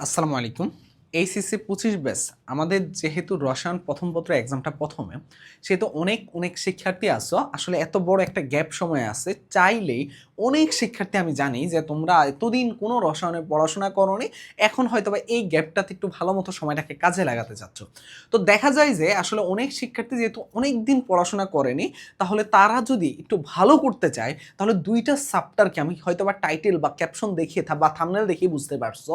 আসসালামু আলাইকুম। এইচএসসি পঁচিশ ব্যাস আমাদের যেহেতু রসায়ন প্রথম পত্র এক্সামটা প্রথমে, সেহেতু অনেক অনেক শিক্ষার্থী আসো আসলে এত বড় একটা গ্যাপ সময় আছে, চাইলেই অনেক শিক্ষার্থী আমি জানি যে তোমরা এতদিন কোনো রসায়নে পড়াশোনা করনি, এখন হয়তো বা এই গ্যাপটাতে একটু ভালো মতো সময়টাকে কাজে লাগাতে চাচ্ছ। তো দেখা যায় যে আসলে অনেক শিক্ষার্থী যেহেতু অনেক দিন পড়াশোনা করেনি, তাহলে তারা যদি একটু ভালো করতে চায়, তাহলে দুইটা সাপ্টারকে আমি হয়তো বা টাইটেল বা ক্যাপশন দেখিয়ে থা- বা থামনেল দেখিয়ে বুঝতে পারছ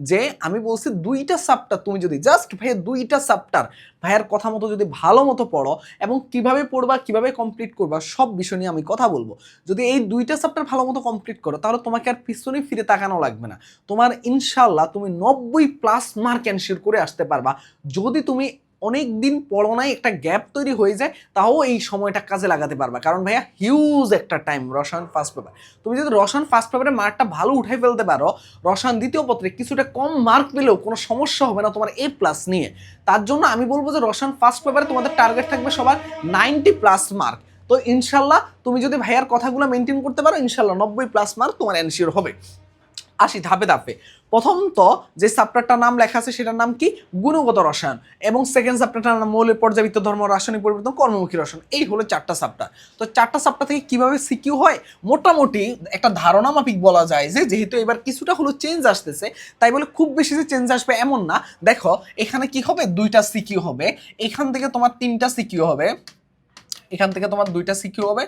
যে আমি বলছি দুইটা সাপ্টার তুমি যদি জাস্ট ভাই দুইটা সাপ্টার ভাইয়ার কথা মতো যদি ভালো মতো পড়ো এবং কীভাবে পড়বা, কীভাবে কমপ্লিট করবা, সব বিষয় নিয়ে আমি কথা বলব। যদি এই দুইটা চ্যাপ্টার ভালো মতো কমপ্লিট করো, তাহলে তোমাকে আর পিছনে ফিরে তাকানো লাগবে না। তোমার ইনশাল্লাহ তুমি নব্বই প্লাস মার্ক এনশিওর করে আসতে পারবা। যদি তুমি অনেক দিন পড়ো নাই একটা গ্যাপ তৈরি হয়ে যায়, তাও এই সময়টা কাজে লাগাতে পারবা। কারণ ভাইয়া হিউজ একটা টাইম রসায়ন ফার্স্ট পেপার তুমি যদি রসায়ন ফার্স্ট পেপারে মার্কটা ভালো উঠাই ফেলতে পারো, রসায়ন দ্বিতীয় পত্রে কিছুটা কম মার্ক পেলেও কোনো সমস্যা হবে না তোমার এ প্লাস নিয়ে। তার জন্য আমি বলব যে রসায়ন ফার্স্ট পেপারে তোমাদের টার্গেট থাকবে সবার নাইনটি প্লাস মার্ক তো ইনশাল্লাহ তুমি যদি ভাইয়ার কথাগুলো মেনটেন করতে পারো, ইনশাল্লাহ নব্বই প্লাস মার্ক তোমার এনশিওর হবে। আসি ধাপে ধাপে। প্রথমত যে চ্যাপ্টারটার নাম লেখা আছে সেটার নাম কি? গুণগত রসায়ন। এবং সেকেন্ড চ্যাপ্টারটার নাম মৌলের পর্যাবৃত্ত ধর্ম রাসায়নিক পরিবর্তন, কর্মমুখী রসায়ন। এই হলো চারটা চ্যাপ্টার তো চারটা চ্যাপ্টার থেকে কীভাবে সিকিউ হয়? মোটামুটি একটা ধারণা মাফিক বলা যায় যে, যেহেতু এবার কিছুটা হলো চেঞ্জ আসতেছে, তাই বলে খুব বেশি যে চেঞ্জ আসবে এমন না। দেখো, এখানে কি হবে? দুইটা সিকিউ হবে। এখান থেকে তোমার তিনটা সিকিউ হবে। এখান থেকে তোমার দুইটা সিকিউ হবে।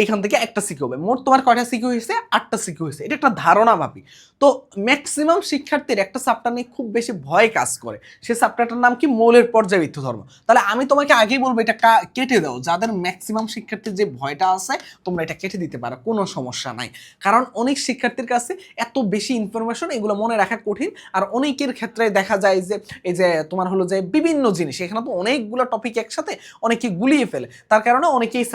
এইখান থেকে একটা সিকিউ হবে। মোট তোমার কয়টা সিকিউ হয়েছে? আটটা সিকিউ হয়েছে। এটা একটা ধারণা ভাবি তো ম্যাক্সিমাম শিক্ষার্থীর একটা চাপ্টার নিয়ে খুব বেশি ভয় কাজ করে। সে চাপ্টারটার নাম কি? মৌলের পর্যাবৃত্ত ধর্ম। তাহলে আমি তোমাকে আগেই বলব, এটা কেটে দাও। যাদের ম্যাক্সিমাম শিক্ষার্থীর যে ভয়টা আছে, তোমরা এটা কেটে দিতে পারো। কোনো সমস্যা নাই। কারণ অনেক শিক্ষার্থীর কাছে এত বেশি ইনফরমেশন এগুলো মনে রাখা কঠিন। আর অনেকের ক্ষেত্রে দেখা যায় যে, এই যে তোমার হলো যে বিভিন্ন জিনিস, এখানে তো অনেকগুলো টপিক একসাথে অনেকে গুলিয়ে ফেলে। তার কারণে অনেকে এই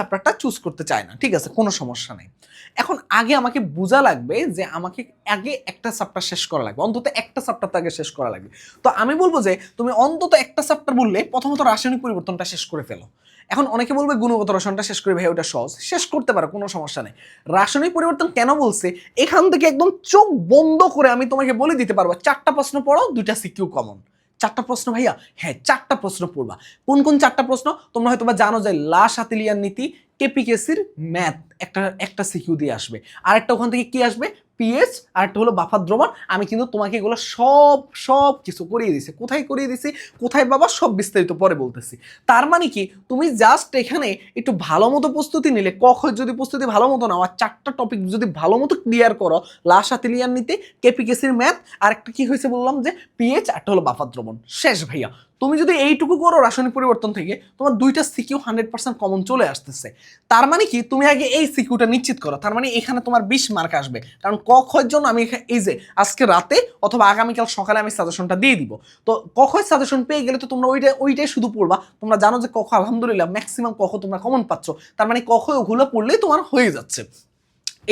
চুজ করতে চায় না, ঠিক আছে, কোনো সমস্যা নেই। এখন আগে আমাকে বোঝা লাগবে যে আমাকে আগে একটা সাপ্টার শেষ করা লাগবে, অন্তত একটা সাপ্টার তো আগে শেষ করা লাগবে। তো আমি বলব যে, তুমি অন্তত একটা সাপ্টার বললে প্রথমত রাসায়নিক পরিবর্তনটা শেষ করে ফেলো। এখন অনেকে বলবে গুণগত রসায়নটা শেষ করে, ভাই, ওটা সহজ। শেষ করতে পারো, কোনো সমস্যা নেই। রাসায়নিক পরিবর্তন কেন বলছে? এখান থেকে একদম চোখ বন্ধ করে আমি তোমাকে বলে দিতে পারব, চারটা প্রশ্ন পড়ো, দুইটা সিকিউ কমন চারটা প্রশ্ন ভাইয়া? হ্যাঁ চারটা প্রশ্ন পড়বা। কোন কোন চারটা প্রশ্ন? তোমরা হয়তো বা জানো যে লাশ হাতিলিয়ার নীতি কেপিকেসির ম্যাথ একটা একটা সিকিউ দিয়ে আসবে। আর একটা ওখান থেকে কি আসবে? পিএইচ আর একটা হলো বাফার দ্রবণ। আমি কিন্তু তোমাকে এগুলো সব সব কিছু করিয়ে দিছি কোথায় করিয়ে দিছি কোথায় বাবা সব বিস্তারিত পরে বলতেছি। তার মানে কি? তুমি জাস্ট এখানে একটু ভালো মতো প্রস্তুতি নিলে, কখন যদি প্রস্তুতি ভালো মতো নাও, আর চারটা টপিক যদি ভালো মতো ক্লিয়ার করো লাসাতিলিয়ান নিতে কেপিকেসির ম্যাথ আর একটা কি হয়েছে বললাম যে পিএইচ একটা হলো বাফার দ্রবণ। শেষ ভাইয়া। তুমি যদি এইটুকু করো রাসায়নিক পরিবর্তন থেকে, তোমার দুইটা সিকিউ হান্ড্রেড পার্সেন্ট কমন চলে আসতেছে। তার মানে কি? তুমি আগে এই সিকিউটা নিশ্চিত করো। তার মানে এখানে তোমার বিশ মার্ক আসবে। কারণ ক খয়ের জন্য আমি এই যে আজকে রাতে অথবা আগামীকাল সকালে আমি সাজেশনটা দিয়ে দিব। তো ক খয়ের সাজেশন পেয়ে গেলে তো তোমরা ওইটা ওইটাই শুধু পড়বা। তোমরা জানো যে কখ আলহামদুলিল্লাহ ম্যাক্সিমাম কখ তোমরা কমন পাচ্ছ। তার মানে কখ ওগুলো পড়লেই তোমার হয়ে যাচ্ছে।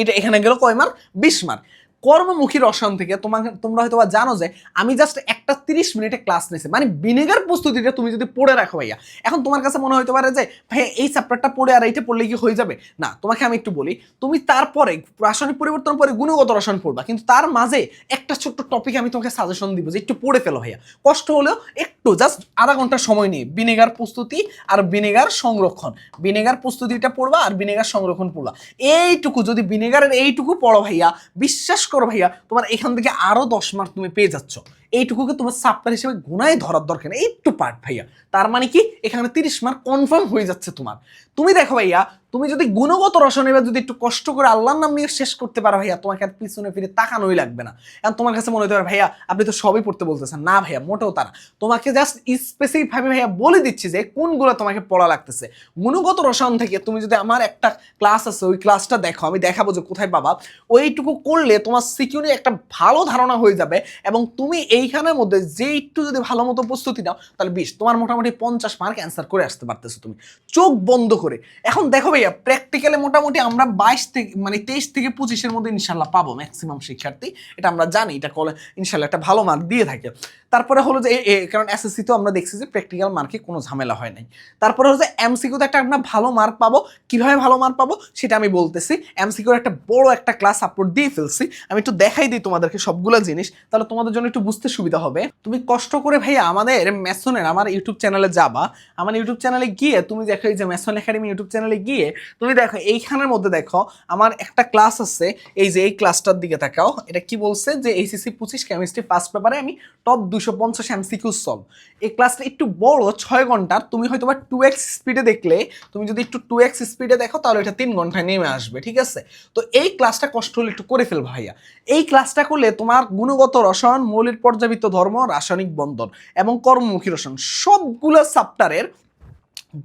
এটা এখানে গেল কয় মার্ক বিশ মার্ক কর্মমুখী রসায়ন থেকে তোমাকে, তোমরা হয়তো জানো যে আমি জাস্ট একটা তিরিশ মিনিটে ক্লাস নিয়েছি। মানে ভিনেগার প্রস্তুতিটা তুমি যদি পড়ে রাখো ভাইয়া, এখন তোমার কাছে মনে হতে পারে যে ভাই এই চ্যাপ্টারটা পড়ে আর এইটা পড়লে কি হয়ে যাবে? না, তোমাকে আমি একটু বলি, তুমি তারপরে রাসায়নিক পরিবর্তন পরে গুণগত রসায়ন পড়বা, কিন্তু তার মাঝে একটা ছোট্ট টপিক আমি তোমাকে সাজেশন দিব যে, একটু পড়ে ফেলো ভাইয়া। কষ্ট হলেও একটু জাস্ট আধা ঘণ্টা সময় নিয়ে ভিনেগার প্রস্তুতি আর ভিনেগার সংরক্ষণ। ভিনেগার প্রস্তুতিটা পড়বা আর ভিনেগার সংরক্ষণ পড়বা। এইটুকু, যদি ভিনেগারের এইটুকু পড়ো ভাইয়া, বিশ্বাস করো ভাইয়া, তোমার এখান থেকে আরও দশ মার্ক তুমি পেয়ে যাচ্ছ। এইটুকুকে তোমার সাপ্তাহ হিসেবে গুনায় ধরার দরকার নেই, একটু পার্ট ভাইয়া। তার মানে কি, এখানে তিরিশ মার্ক কনফার্ম হয়ে যাচ্ছে তোমার। তুমি দেখো ভাইয়া তুমি যদি গুণগত রসন এবার যদি একটু কষ্ট করে আল্লাহর নাম নিয়ে শেষ করতে পারো ভাইয়া, তোমাকে আর পিছনে ফিরে তাকানোই লাগবে না। এখন তোমার কাছে মনে হতে পারে, ভাইয়া, আপনি তো সবই পড়তে বলতেছেন। না ভাইয়া, মোটেও তারা তোমাকে জাস্ট স্পেসিফিক ভাবে ভাইয়া বলে দিচ্ছি যে, কোনগুলো তোমাকে পড়া লাগতেছে। গুণগত রসায়ন থেকে তুমি যদি আমার একটা ক্লাস আছে, ওই ক্লাসটা দেখো, আমি দেখাবো যে কোথায় পাবা ওইটুকু করলে তোমার সিকিউরি একটা ভালো ধারণা হয়ে যাবে এবং তুমি এইখানের মধ্যে যে একটু যদি ভালো মতো প্রস্তুতি নাও, তাহলে বিশ, তোমার মোটামুটি পঞ্চাশ মার্ক অ্যান্সার করে আসতে পারতেছো তুমি। চোখ বন্ধ করে। এখন দেখো ভাইয়া প্র্যাকটিক্যালে মোটামুটি আমরা বাইশ থেকে মানে তেইশ থেকে পঁচিশের মধ্যে ইনশাল্লাহ পাবো ম্যাক্সিমাম শিক্ষার্থী। এটা আমরা জানি, এটা কলে ইনশাল্লাহ একটা ভালো মার্ক দিয়ে থাকে। তারপরে হলো যে কারণ এসএসসি তো আমরা দেখছি যে প্র্যাকটিক্যাল মার্কে কোনো ঝামেলা হয় নাই। তারপরে হলো যে এমসিকিউতে একটা আমরা ভালো মার্ক পাবো। কীভাবে ভালো মার্ক পাবো সেটা আমি বলতেছি। এমসিকিউর একটা বড় একটা ক্লাস আপলোড দিয়ে ফেলছি। আমি একটু দেখাই দিই তোমাদেরকে সবগুলো জিনিস, তাহলে তোমাদের জন্য একটু বুঝতে সুবিধা হবে। তুমি কষ্ট করে ভাই আমাদের মেসনের আমার ইউটিউব চ্যানেলে যাবা। আমার ইউটিউব চ্যানেলে গিয়ে তুমি দেখো এই যে মেসন একাডেমি ইউটিউব চ্যানেলে গিয়ে তুমি দেখো এইখানের মধ্যে দেখো আমার একটা ক্লাস আছে। এই যে এই ক্লাসটার দিকে তাকাও। এটা কি বলছে যে এইচএসসি পঁচিশ কেমিস্ট্রি ফার্স্ট পেপারে আমি টপ দুশো পঞ্চাশ এমসিকিউ সলভ। এই ক্লাসটা একটু বড়, ছয় ঘণ্টার, তুমি হয়তো বা টু এক্স স্পিডে দেখলে, তুমি যদি একটু টু এক্স স্পিডে দেখো, তাহলে এটা তিন ঘন্টায় নেমে আসবে, ঠিক আছে? তো এই ক্লাসটা কষ্ট হলে একটু করে ফেল ভাইয়া। এই ক্লাসটা করলে তোমার গুণগত রসায়ন, মৌলিক পর্যাবৃত্ত ধর্ম, রাসায়নিক বন্ধন এবং কর্মমুখী রসায়ন, সবগুলো সাপ্টারের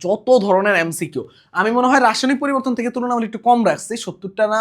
যত ধরনের এমসিকিউ, আমি মনে হয় রাসায়নিক পরিবর্তন থেকে তুলনামূলক একটু কম রাখছি, সত্তরটা না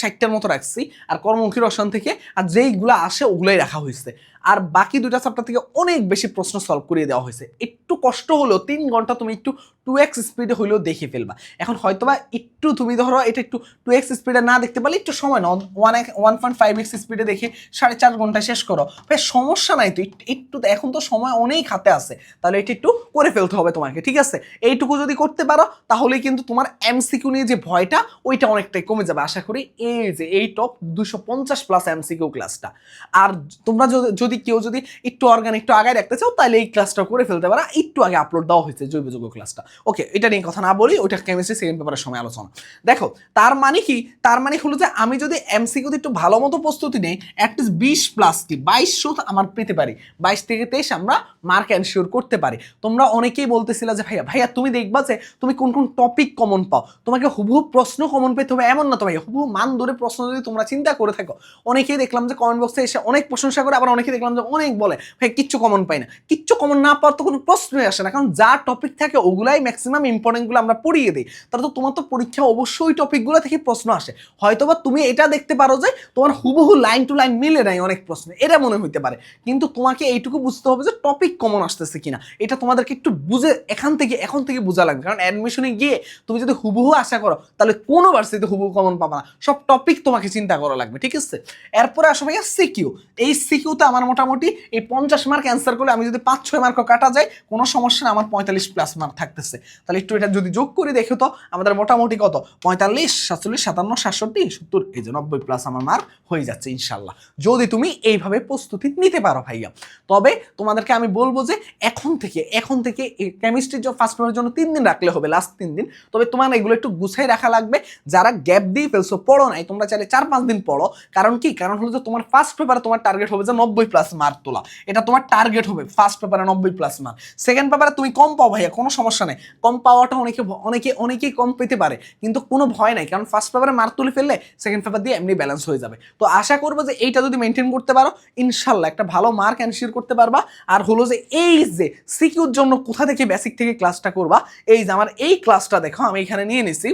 ষাটটার মতো রাখছি, আর কর্মমুখী রসায়ন থেকে আর যেইগুলো আসে ওগুলোই রাখা হয়েছে। আর বাকি দুইটা চ্যাপ্টার থেকে অনেক বেশি প্রশ্ন সলভ করিয়ে দেওয়া হয়েছে। একটু কষ্ট হলেও, তিন ঘণ্টা তুমি একটু টু এক্স স্পিডে হলেও দেখে ফেলবা। এখন হয়তোবা একটু তুমি ধরো, এটা একটু টু এক্স স্পিডে না দেখতে পারলে একটু সময় নাও। One one point five x স্পিডে দেখে সাড়ে চার ঘণ্টা শেষ করো। ভাই, সমস্যা নাই তো। একটু- এখন তো সময় অনেক হাতে আছে। তাহলে এটা একটু করে ফেলতে হবে তোমাকে, ঠিক আছে? এইটুকু যদি করতে পারো তাহলে কিন্তু তোমার এমসিকিউ নিয়ে যে ভয়টা, ওইটা অনেকটাই কমে যাবে। আশা করি এই যে, এই টপ দুশো পঞ্চাশ প্লাস এমসিকিউ ক্লাসটা আর তোমরা যদি যদি কেউ যদি একটু অর্গান একটু আগে রাখতে চাও, তাহলে এই ক্লাসটা করে ফেলতে পারো। একটু আগে আপলোড দেওয়া হয়েছে জৈব যৌগ ক্লাসটা ওকে এটা নিয়ে কথা না বলি, ওইটা কেমিস্ট্রি সেকেন্ড পেপারের সময় আলোচনা। দেখো, তার মানে কি? তার মানে হলো যে আমি যদি এমসিকিউতে একটু ভালো মতো প্রস্তুতি নেই অ্যাটলিস্ট বিশ প্লাস কি বাইশশো আমার পেতে পারি। বাইশ থেকে তেইশ আমরা মার্ক এনশিওর করতে পারি। তোমরা অনেকেই বলতেছিলে যে, ভাইয়া ভাইয়া, তুমি দেখবা যে, তুমি কোন কোন টপিক কমন পাও? তোমাকে হুবহু প্রশ্ন কমন পেতে হবে, এমন না তো ভাইয়া। হুবহু মান ধরে প্রশ্ন যদি তোমরা চিন্তা করে থাকো। অনেকেই দেখলাম যে কমেন্ট বক্সে এসে অনেক প্রশংসা করে, আবার অনেকেই যে অনেক বলে, ভাই, কিচ্ছু কমন পাই না। কিচ্ছু কমন না পাওয়ার তো কোনো প্রশ্নই আসে না, কারণ যা টপিক থাকে ওগুলাই ম্যাক্সিমাম ইম্পর্টেন্টগুলো আমরা পড়িয়ে দিই। তাহলে তো তোমার তো পরীক্ষা অবশ্যই টপিকগুলো থেকে প্রশ্ন আসে। হয়তোবা তুমি এটা দেখতে পারো যে তোমার হুবহু লাইন টু লাইন মিলে নাই অনেক প্রশ্ন, এটা মনে হইতে পারে। কিন্তু তোমাকে এইটুকু বুঝতে হবে যে টপিক কমন আসতেছে কিনা। এটা তোমাদেরকে একটু বুঝে এখান থেকে, এখন থেকে বোঝা লাগবে। কারণ অ্যাডমিশনে গিয়ে তুমি যদি হুবহু আশা করো, তাহলে কোনো ভার্সিটিতে হুবহু কমন পাবা না। সব টপিক তোমাকে চিন্তা করা লাগবে, ঠিক আছে? এরপরে আসো ভাইয়া সিকিউ এই সিকিউতে আমার মোটামুটি এই পঞ্চাশ মার্ক অ্যান্সার করলে আমি যদি পাঁচ, ছয় মার্কও কাটা যায়, কোনো সমস্যা না আমার পঁয়তাল্লিশ প্লাস মার্ক থাকতেছে। তাহলে একটু এটা যদি যোগ করে, দেখো তো, আমাদের মোটামুটি কত? পঁয়তাল্লিশ, সাতচল্লিশ, সাতান্ন, সাতষট্টি, সত্তর, এই যে নব্বই প্লাস আমার মার্ক হয়ে যাচ্ছে ইনশাল্লাহ। যদি তুমি এইভাবে প্রস্তুতি নিতে পারো ভাইয়া, তবে তোমাদেরকে আমি বলব যে এখন থেকে এখন থেকে এই কেমিস্ট্রির জন্য ফার্স্ট পেপারের জন্য তিন দিন রাখলে হবে লাস্ট তিন দিন। তবে তোমার এগুলো একটু গুছাই রাখা লাগবে। যারা গ্যাপ দিয়ে ফেলছো, পড়ো নাই, তোমরা চাইলে চার, পাঁচ দিন পড়ো। কারণ কি? কারণ হলো যে তোমার ফার্স্ট পেপারে তোমার টার্গেট হবে যে নব্বই প্লাস মার্ক তোলা। এটা তোমার টার্গেট হবে ফার্স্ট পেপারে নব্বই প্লাস মার্ক সেকেন্ড পেপারে তুমি কম পাও ভাইয়া, কোনো সমস্যা নেই। কম পাওয়াটা অনেকে অনেকে, অনেকেই কম পেতে পারে, কিন্তু কোনো ভয় নাই, কারণ ফার্স্ট পেপারে মার্ক তুলে ফেললে সেকেন্ড পেপার দিয়ে এমনি ব্যালেন্স হয়ে যাবে। তো আশা করব যে এইটা যদি মেনটেন করতে পারো, ইনশাল্লাহ একটা ভালো মার্ক এনশিওর করতে পারবা। আর হলো যে এই যে সিকিউর জন্য কোথা থেকে বেসিক থেকে ক্লাসটা করবা, এই যে আমার এই ক্লাসটা দেখো, আমি এখানে নিয়ে নিছি।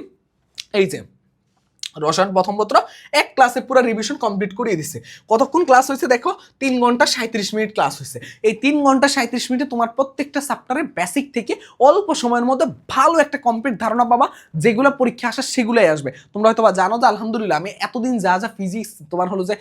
এই যে রসায়ন প্রথম পত্র, এক ক্লাসে পুরো রিভিশন কমপ্লিট করিয়ে দিছে। কতক্ষণ ক্লাস হয়েছে দেখো? তিন ঘণ্টা সাঁত্রিশ মিনিট ক্লাস হয়েছে এই তিন ঘণ্টা সাঁত্রিশ মিনিটে তোমার প্রত্যেকটা চ্যাপ্টারের বেসিক থেকে অল্প সময়ের মধ্যে ভালো একটা কমপ্লিট ধারণা পাবা, যেগুলো পরীক্ষা আসে সেগুলোই আসবে। তোমরা হয়তো বা জানো যে আলহামদুলিল্লাহ আমি এতদিন যা যা ফিজিক্স তোমার হলো যে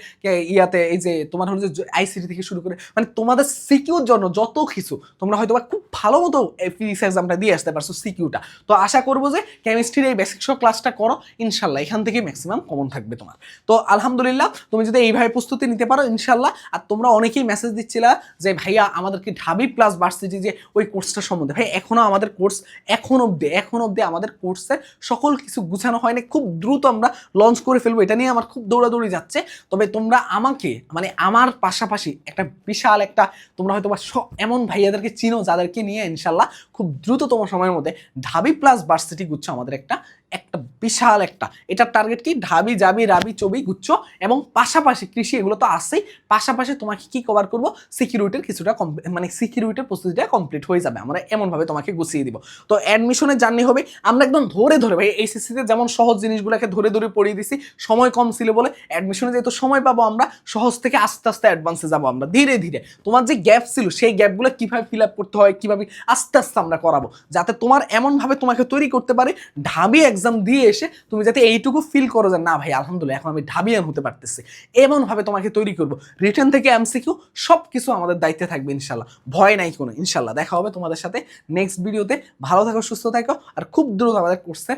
ইয়াতে এই যে, তোমার হলো যে আইসিটি থেকে শুরু করে মানে তোমাদের সিকিউর জন্য যত কিছু, তোমরা হয়তো বা খুব ভালো মতো ফিজিক্স এক্সামটা দিয়ে আসতে পারছ সিকিউটা তো আশা করব যে কেমিস্ট্রির এই বেসিক সব ক্লাসটা করো, ইনশাল্লাহ, এখান থেকে ম্যাক্সিমাম কমন থাকবে তোমার। তো আলহামদুলিল্লাহ, তুমি যদি এইভাবে প্রস্তুতি নিতে পারো ইনশাল্লাহ আর তোমরা অনেকেই মেসেজ দিচ্ছিলা যে, ভাইয়া, আমাদেরকে ঢাবি প্লাস ভার্সিটি যে ওই কোর্সটা সম্বন্ধে। ভাই এখনও আমাদের কোর্স এখন অবধি এখন অবধি আমাদের কোর্সের সকল কিছু গুছানো হয়নি। খুব দ্রুত আমরা লঞ্চ করে ফেলব। এটা নিয়ে আমার খুব দৌড়াদৌড়ি যাচ্ছে। তবে তোমরা আমাকে মানে আমার পাশাপাশি একটা বিশাল একটা, তোমরা হয়তো বা এমন ভাইয়াদেরকে চিনো যাদেরকে নিয়ে ইনশাল্লাহ খুব দ্রুত তোমার সময়ের মধ্যে ঢাবি প্লাস ভার্সিটি গুচ্ছ আমাদের একটা একটা বিশাল একটা। এটার টার্গেট কি? ঢাবি, জাবি, রাবি, চবি, গুচ্ছ এবং পাশাপাশি কৃষি, এগুলো তো আছেই। পাশাপাশি তোমাকে কি কভার করব? সিকিউরিটির কিছুটা মানে সিকিউরিটির প্রস্তুতিটা কমপ্লিট হয়ে যাবে। আমরা এমনভাবে তোমাকে গুছিয়ে দিব। তো অ্যাডমিশনের জার্নি হবে। আমরা একদম ধরে ধরে, ভাই এইচএসসিতে যেমন সহজ জিনিসগুলোকে ধরে ধরে পড়িয়ে দিছি, সময় কম ছিল বলে অ্যাডমিশনে যেহেতু সময় পাবো আমরা, সহজ থেকে আস্তে আস্তে অ্যাডভান্সে যাব আমরা। ধীরে ধীরে তোমার যে গ্যাপ ছিল, সেই গ্যাপগুলো কীভাবে ফিল আপ করতে হয়, কীভাবে আস্তে আস্তে আমরা করাবো, যাতে তোমার এমনভাবে তোমাকে তৈরি করতে পারে, ঢাবি এক্সাম দিয়ে এসে তুমি যাতে এইটুকু ফিল করো যে, না ভাই, আলহামদুলিল্লাহ, এখন আমি ঢাবিয়ান হতে পারতেছি। এমনভাবে তোমাকে তৈরি করব। রিটার্ন থেকে এমসিকিউ সব কিছু আমাদের দায়িত্বে থাকবে ইনশাল্লাহ। ভয় নাই কোনো, ইনশাল্লাহ। দেখা হবে তোমাদের সাথে নেক্সট ভিডিওতে ভালো থাকো, সুস্থ থাকো, আর খুব দ্রুত আমাদের কোর্সে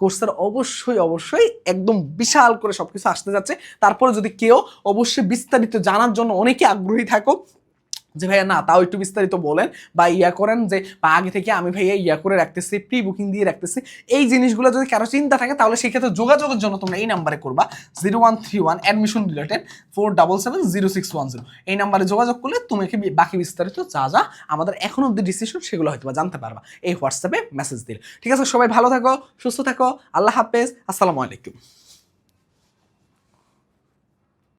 কোর্সের অবশ্যই অবশ্যই একদম বিশাল করে সব কিছু আসতে যাচ্ছে। তারপরে যদি কেউ অবশ্যই বিস্তারিত জানার জন্য অনেকে আগ্রহী থাকো যে ভাইয়া, না, তাও একটু বিস্তারিত বলেন বা ইয়া করেন যে, বা আগে থেকে আমি ভাইয়া ইয়া করে রাখতেছি প্রি বুকিং দিয়ে রাখতেছি। এই জিনিসগুলো যদি কারও চিন্তা থাকে, তাহলে সেক্ষেত্রে যোগাযোগের জন্য তোমরা এই নাম্বারে করবা zero one three one admission related four double seven zero six one zero এই নাম্বারে যোগাযোগ করলে তোমাকে বি- বাকি বিস্তারিত যা যা আমাদের এখন অব্দি ডিসিশন সেগুলো হয়তো বা জানতে পারবা এই হোয়াটসঅ্যাপে মেসেজ দিলে। ঠিক আছে, সবাই ভালো থাকো, সুস্থ থাকো, আল্লাহ হাফেজ, আসসালামু আলাইকুম।